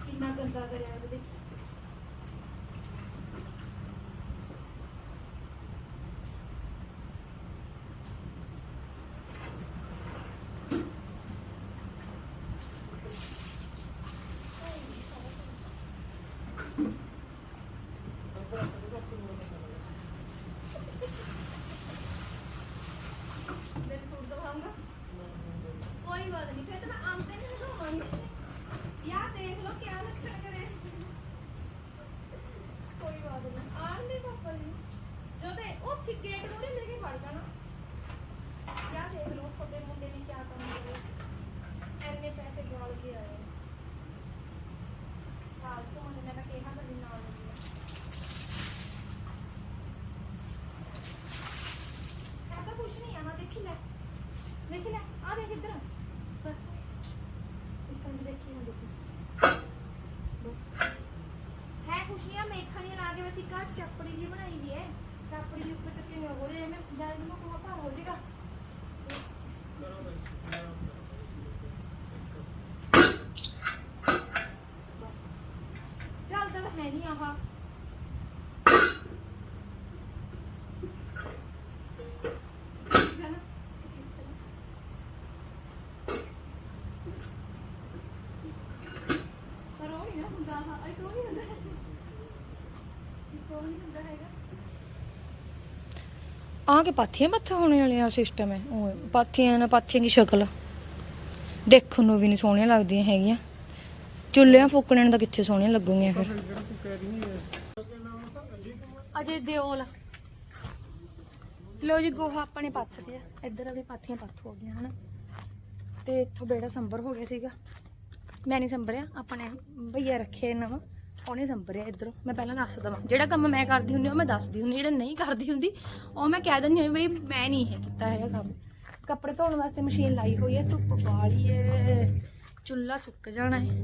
ਕਿੰਨਾ ਗੰਦਾ ਕਰਿਆ ਇਹਦੇ ਦੇਖੀ ਮੇਰੇ ਸੂਟ ਦਵਾਉਂਗਾ ਕੋਈ ਬਾਤ ਨਹੀਂ ਫਿਰ ਤਾਂ ਮੈਂ ਆਉਂਦੇ ਨਹੀਂ ਦਵਾਉਂਗੀ ਯਾ ਦੇਖ ਲਓ ਕਿਆ ਲੱਛਣ ਕਰੇ ਕੋਈ ਬਾਤ ਨਹੀਂ ਆਣ ਦੇ ਪਾਪਾ ਜੀ ਜਦੋਂ ਉਹ ਠੀਕ ਗੇਟ ਨੂੰ ਲੈ ਕੇ ਵੜ ਜਾਣਾ ਯਾ ਦੇਖ ਲਓ ਤੁਹਾਡੇ ਮੁੰਡੇ ਨੇ ਕਿਆ ਕੰਮ ਕਰੇ ਐਨੇ ਪੈਸੇ ਗਵਾਲ ਕੇ ਆਏ ਹਾਲ ਤੋਂ ਮੈਂ ਤਾਂ ਕਿਹਾ ਤਾਂ ਨਾਲ ਲੱਗੀ ਆ ਤਾਂ ਕੁਛ ਨਹੀਂ ਆ ਦੇਖੀ ਲੈ ਦੇਖ ਲੈ ਆ ਦੇਖ ਇੱਧਰ ਬਸ ਇੱਕ ਮਿੰਟ ਦੇਖੀ ਨਾ ਦੇਖੀ ਬਸ ਹੈ ਕੁਛ ਨਹੀਂ ਆ ਮੇਖਾਂ ਦੀਆਂ ਲਾ ਕੇ ਵੈਸੇ ਇੱਕ ਆਹ ਚੱਪੜੀ ਜੀ ਬਣਾਈ ਵੀ ਹੈ ਚੱਪੜੀ ਦੇ ਉੱਪਰ ਚੱਕੇ ਹੋਏ ਹੋਰੇ ਐਵੇਂ ਜਾਇ ਨੂੰ ਕੋਹਾ ਭਾਰ ਹੋ ਜਾਏਗਾ ਕਰੋ ਬਈ ਚੱਲਦਾ ਤਾਂ ਹੈ ਨਹੀਂ ਆਹ ਹੈ ਨਾ? ਇਹ ਚੀਜ਼ ਤੇ ਨਾ। ਪਰ ਉਹ ਨਹੀਂ ਨਾ ਹੁੰਦਾ ਆਹ ਇਹ ਕੋਈ ਨਹੀਂ ਹੁੰਦਾ ਇਹ ਕੋਈ ਨਹੀਂ ਹੁੰਦਾ ਹੈਗਾ ਆ ਕੇ ਪਾਥੀਆਂ ਮੱਥੇ ਹੋਣੇ ਵਾਲੇ ਆ ਸਿਸਟਮ ਹੈ? ਉਹ ਪਾਥੀਆਂ ਨਾ ਪਾਥੀਆਂ ਦੀ ਸ਼ਕਲ ਦੇਖਣ ਨੂੰ ਵੀ ਨਹੀਂ ਸੋਹਣੀਆਂ ਲੱਗਦੀਆਂ ਹੈਗੀਆਂ। ਚੁੱਲ੍ਹਿਆਂ ਫੂਕਣੇ ਨੂੰ ਕਿੱਥੇ ਸੋਹਣੀਆਂ ਲੱਗੂਗੀਆਂ ਫਿਰ? ਅਜੇ ਦਿਓਲ ਲੋ। ਜੀ, ਗੋਹਾ ਆਪਣੇ ਪੱਥ ਤੇ ਇੱਧਰ ਆਪਣੀ ਪਾਥੀਆਂ ਪੱਥ ਹੋ ਗਈਆਂ, ਹਨਾ? ਤੇ ਇੱਥੋਂ ਬੇੜਾ ਸੰਭਰ ਹੋ ਗਿਆ ਸੀਗਾ। ਮੈਂ ਨਹੀਂ ਸੰਭਰਿਆ ਆਪਣੇ ਭਈਆ ਰੱਖੇ ਨਵਾਂ। ਉਹਨੇ ਸੰਭਰਿਆ ਇੱਧਰੋਂ। ਮੈਂ ਪਹਿਲਾਂ ਦੱਸ ਦਵਾਂ। ਜਿਹੜਾ ਕੰਮ ਮੈਂ ਕਰਦੀ ਹੁੰਦੀ ਉਹ ਮੈਂ ਦੱਸਦੀ ਹੁੰਦੀ ਜਿਹੜਾ ਨਹੀਂ ਕਰਦੀ ਹੁੰਦੀ, ਉਹ ਮੈਂ ਕਹਿ ਦਿੰਦੀ ਹਾਂ ਬਈ ਮੈਂ ਨਹੀਂ ਇਹ ਕੀਤਾ ਹੈਗਾ ਕੰਮ। ਕੱਪੜੇ ਧੋਣ ਵਾਸਤੇ ਮਸ਼ੀਨ ਲਾਈ ਹੋਈ ਹੈ ਧੁੱਪ ਵਾਲੀ ਹੈ ਚੁੱਲ੍ਹਾ ਸੁੱਕ ਜਾਣਾ ਹੈ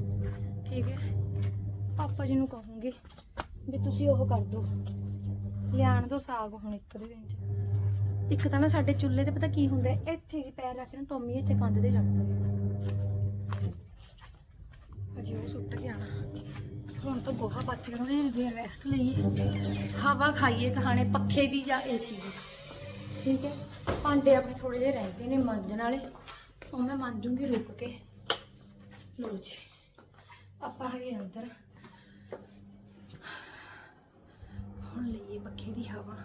ਠੀਕ ਹੈ ਪਾਪਾ ਜੀ ਨੂੰ ਕਹੂੰਗੀ ਵੀ ਤੁਸੀਂ ਉਹ ਕਰ ਦਿਓ ਲਿਆਣ ਦੋ ਸਾਗ ਹੁਣ ਇੱਕ ਦੇ ਦਿਨ ਚ। ਇੱਕ ਤਾਂ ਨਾ ਸਾਡੇ ਚੁੱਲ੍ਹੇ ਤੇ ਪਤਾ ਕੀ ਹੁੰਦਾ ਇੱਥੇ ਜੀ ਪੈਰ ਰੱਖ ਕੇ ਨਾ ਟੋਮੀ ਇੱਥੇ ਕੰਧ ਤੇ ਚੜਦਾ ਅਜੀ ਉਹ ਸੁੱਟ ਕੇ ਆਣਾ ਹੁਣ ਤਾਂ ਗੋਹਾ ਪੱਥ ਕੇ ਥੋੜੀ ਜਿਹੀ ਰੈਸਟ ਲਈਏ ਹਵਾ ਖਾਈਏ ਕਹਾਣੇ, ਪੱਖੇ ਦੀ ਜਾਂ ਏਸੀ ਦੀ। ਠੀਕ ਹੈ? ਭਾਂਡੇ ਆਪਣੇ ਥੋੜੇ ਜਿਹੇ ਰਹਿੰਦੇ ਨੇ ਮਾਂਜਣ ਵਾਲੇ। ਉਹ ਮੈਂ ਮਾਂਜੂੰਗੀ ਰੁਕ ਕੇ। ਲੋ ਜੀ, ਆਪਾਂ ਹੈਗੇ ਅੰਦਰ। ਹੁਣ ਲਈਏ ਪੱਖੇ ਦੀ ਹਵਾ।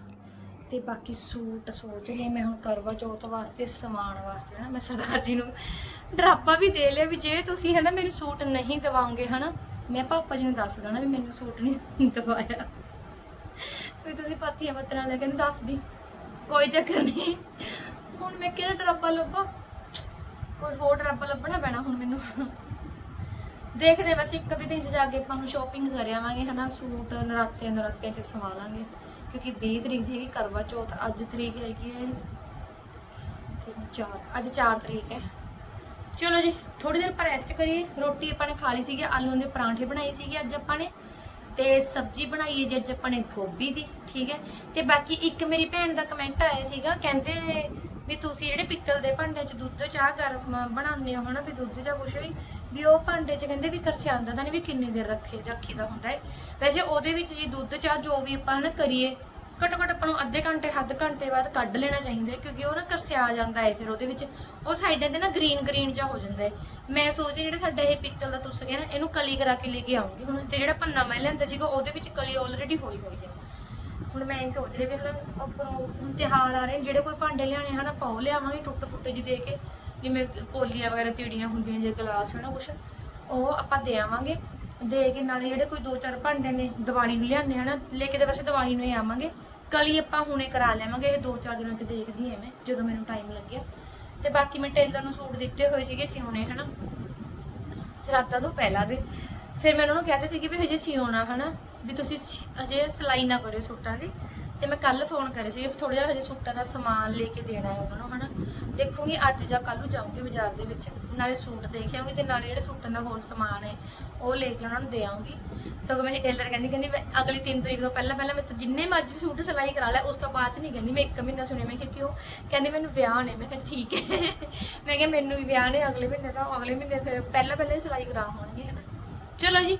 ਤੇ ਬਾਕੀ ਸੂਟ ਸੋਚ ਲਏ ਮੈਂ ਹੁਣ ਕਰਵਾ ਚੌਥ ਵਾਸਤੇ, ਸਮਾਨ ਵਾਸਤੇ ਨਾ ਮੈਂ ਸਰਦਾਰ ਜੀ ਨੂੰ ਡਰਾਪਾ ਵੀ ਦੇ ਲਿਆ ਵੀ ਜੇ ਤੁਸੀਂ ਹੈ ਨਾ ਮੈਨੂੰ ਸੂਟ ਨਹੀਂ ਦਿਵਾਉਂਗੇ, ਹਨਾ? ਮੈਂ ਪਾਪਾ ਜੀ ਨੂੰ ਦੱਸ ਦੇਣਾ ਵੀ ਮੈਨੂੰ ਸੂਟ ਨਹੀਂ ਦਵਾਇਆ। ਵੀ ਤੁਸੀਂ ਪਾਤੀਆਂ ਪੱਤਰਾਂ ਲੈ ਕੇ ਨਹੀਂ ਦੱਸਦੀ ਕੋਈ ਚੱਕਰ ਨਹੀਂ। ਹੁਣ ਮੈਂ ਕਿਹੜਾ ਡਰਾਬਾ ਲੱਭਾਂ? ਕੋਈ ਹੋਰ ਡਰਾਬਾ ਲੱਭਣਾ ਪੈਣਾ ਹੁਣ ਮੈਨੂੰ। ਦੇਖਦੇ ਹਾਂ ਵੈਸੇ ਇੱਕ ਅੱਧੇ ਦਿਨ ਚ ਜਾ ਕੇ ਆਪਾਂ ਨੂੰ ਸ਼ਾਪਿੰਗ ਕਰ ਆਵਾਂਗੇ, ਹਨਾ, ਸੂਟ ਨਰਾਤੇ ਨਰਾਤਿਆਂ ਚ ਸਵਾ ਲਾਂਗੇ। ਕਿਉਂਕਿ 20 ਤਰੀਕ ਦੀ ਹੈਗੀ ਕਰਵਾ ਚੌਥ, ਅੱਜ ਤਰੀਕ ਹੈਗੀ ਹੈ ਤਿੰਨ ਚਾਰ, ਅੱਜ 4 ਤਰੀਕ ਹੈ। ਚਲੋ ਜੀ ਥੋੜੀ ਦੇਰ ਪਰ ਰੈਸਟ ਕਰੀਏ। ਰੋਟੀ ਆਪਾਂ ਨੇ ਖਾ ਲਈ ਸੀਗੀ, ਆਲੂਆਂ ਦੇ ਪਰਾਂਠੇ ਬਣਾਏ ਸੀਗੇ ਅੱਜ ਆਪਾਂ ਨੇ। ਤੇ ਸਬਜ਼ੀ ਬਣਾਈ ਹੈ ਜੀ ਅੱਜ ਆਪਾਂ ਨੇ ਗੋਭੀ ਦੀ, ਠੀਕ ਹੈ। ਤੇ ਬਾਕੀ ਇੱਕ ਮੇਰੀ ਭੈਣ ਦਾ ਕਮੈਂਟ ਆਇਆ ਸੀਗਾ, ਕਹਿੰਦੇ ਵੀ ਤੁਸੀਂ ਜਿਹੜੇ ਪਿੱਤਲ ਦੇ ਭਾਂਡੇ 'ਚ ਦੁੱਧ, ਚਾਹ ਗਰਮ ਬਣਾਉਂਦੇ ਹੋ ਹਨਾ, ਵੀ ਦੁੱਧ ਜਾਂ ਕੁਛ ਵੀ ਵੀ ਉਹ ਭਾਂਡੇ 'ਚ ਕਹਿੰਦੇ ਵੀ ਕਰਸਿਆਂਦਾ ਤਾਂ ਨਹੀਂ ਵੀ ਕਿੰਨੀ ਦੇਰ ਰੱਖੇ, ਰੱਖੀਦਾ ਹੁੰਦਾ ਹੈ। ਵੈਸੇ ਉਹਦੇ ਵਿੱਚ ਜੀ ਦੁੱਧ, ਚਾਹ ਜੋ ਵੀ ਆਪਾਂ ਹਨਾ ਕਰੀਏ ਘੱਟੋ ਘੱਟ ਆਪਾਂ ਨੂੰ ਅੱਧੇ ਘੰਟੇ, ਹੱਦ ਘੰਟੇ ਬਾਅਦ ਕੱਢ ਲੈਣਾ ਚਾਹੀਦਾ ਹੈ, ਕਿਉਂਕਿ ਉਹ ਨਾ ਕਰਸਿਆ ਜਾਂਦਾ ਹੈ ਫਿਰ ਉਹਦੇ ਵਿੱਚ। ਉਹ ਸਾਈਡਾਂ ਤੇ ਨਾ ਗ੍ਰੀਨ ਗ੍ਰੀਨ ਜਿਹਾ ਹੋ ਜਾਂਦਾ ਹੈ। ਮੈਂ ਸੋਚ ਰਹੀ ਜਿਹੜਾ ਸਾਡਾ ਇਹ ਪਿੱਤਲ ਦਾ ਤੁਸ ਗਿਆ ਨਾ, ਇਹਨੂੰ ਕਲੀ ਕਰਾ ਕੇ ਲੈ ਕੇ ਆਉਂਗੀ। ਹੁਣ ਤੇ ਜਿਹੜਾ ਪੰਨਾ ਮੈਂ ਲੈਂਦਾ ਸੀਗਾ, ਉਹਦੇ ਵਿੱਚ ਕਲੀ ਆਲਰੇਡੀ ਹੋਈ ਹੋਈ ਹੈ ਹੁਣ ਮੈਂ ਇਹ ਸੋਚ ਰਹੀ ਵੀ ਹੁਣ ਉੱਪਰੋਂ ਹੁਣ ਤਿਉਹਾਰ ਆ ਰਹੇ ਨੇ, ਜਿਹੜੇ ਕੋਈ ਭਾਂਡੇ ਲਿਆਣੇ ਹਨ, ਆਪਾਂ ਉਹ ਲਿਆਵਾਂਗੇ ਟੁੱਟ ਫੁੱਟੇ ਜੀ ਦੇ ਕੇ। ਜਿਵੇਂ ਕੋਲੀਆਂ ਵਗੈਰਾ, ਤੀੜੀਆਂ ਹੁੰਦੀਆਂ ਜੇ ਗਲਾਸ ਹੈ ਨਾ ਕੁਛ, ਉਹ ਆਪਾਂ ਦੇ ਆਵਾਂਗੇ। ਦੇ ਕੇ ਨਾਲੇ ਜਿਹੜੇ ਕੋਈ ਦੋ ਚਾਰ ਭਾਂਡੇ ਨੇ ਦੀਵਾਲੀ ਨੂੰ ਲਿਆਣੇ ਹਨਾ, ਲੈ ਕੇ ਤਾਂ ਵੈਸੇ ਦੀਵਾਲੀ ਨੂੰ ਹੀ ਆਵਾਂਗੇ। ਕਲੀ ਆਪਾਂ ਹੁਣੇ ਕਰਾ ਲੈਵਾਂਗੇ, ਇਹ ਦੋ ਚਾਰ ਦਿਨਾਂ ਚ ਦੇਖਦੀ ਐ ਮੈਂ, ਜਦੋਂ ਮੈਨੂੰ ਟਾਈਮ ਲੱਗਿਆ। ਤੇ ਬਾਕੀ ਮੈਂ ਟੇਲਰ ਨੂੰ ਸੂਟ ਦਿੱਤੇ ਹੋਏ ਸੀਗੇ ਸਿਉਣੇ, ਹਨਾ। ਸਰਾਤਾ ਤੋਂ ਪਹਿਲਾਂ ਦੇ। ਫਿਰ ਮੈਂ ਉਹਨਾਂ ਨੂੰ ਕਹਿੰਦੇ ਸੀਗੀ ਵੀ ਹਜੇ ਸਿਉਣਾ, ਹਨਾ, ਵੀ ਤੁਸੀਂ ਹਜੇ ਸਿਲਾਈ ਨਾ ਕਰਿਓ ਸੂਟਾਂ ਦੀ। ਤੇ ਮੈਂ ਕੱਲ ਫੋਨ ਕਰੇ ਸੀ ਥੋੜਾ ਜਿਹਾ ਹਜੇ ਸੂਟਾਂ ਦਾ ਸਮਾਨ ਲੈ ਕੇ ਦੇਣਾ ਹੈ ਉਹਨਾਂ ਨੂੰ, ਹਨਾ। ਦੇਖੂੰਗੀ, ਅੱਜ ਜਾਂ ਕੱਲ ਨੂੰ ਜਾਊਂਗੀ ਬਾਜ਼ਾਰ ਦੇ ਵਿੱਚ। ਨਾਲੇ ਸੂਟ ਦੇਖ ਆਉਂਗੀ ਤੇ ਨਾਲੇ ਜਿਹੜੇ ਸੂਟਾਂ ਦਾ ਹੋਰ ਸਮਾਨ ਹੈ, ਉਹ ਲੈ ਕੇ ਉਹਨਾਂ ਨੂੰ ਦੇ ਆਉਂਗੀ ਸਗੋਂ ਮੇਰੀ ਟੇਲਰ ਕਹਿੰਦੀ ਕਹਿੰਦੀ ਮੈਂ ਅਗਲੀ 3 ਤਰੀਕ ਤੋਂ ਪਹਿਲਾਂ ਪਹਿਲਾਂ ਮੈਂ ਜਿੰਨੇ ਮਰਜ਼ੀ ਸੂਟ ਸਿਲਾਈ ਕਰਾ ਲੈ, ਉਸ ਤੋਂ ਬਾਅਦ ਚ ਨਹੀਂ ਕਹਿੰਦੀ। ਮੈਂ ਇੱਕ ਮਹੀਨਾ ਸੁਣਿਆ, ਮੈਂ ਕਿ ਕਿਉਂ? ਕਹਿੰਦੀ ਮੈਨੂੰ ਵਿਆਹ ਨੇ। ਮੈਂ ਕਿਹਾ ਠੀਕ ਹੈ। ਮੈਂ ਕਿਹਾ ਮੈਨੂੰ ਵੀ ਵਿਆਹ ਨੇ, ਅਗਲੇ ਮਹੀਨੇ ਦਾ ਅਗਲੇ ਮਹੀਨੇ ਫਿਰ ਪਹਿਲਾਂ ਪਹਿਲਾਂ ਹੀ ਸਿਲਾਈ ਕਰਾ ਹੋਣਗੇ। ਚਲੋ ਜੀ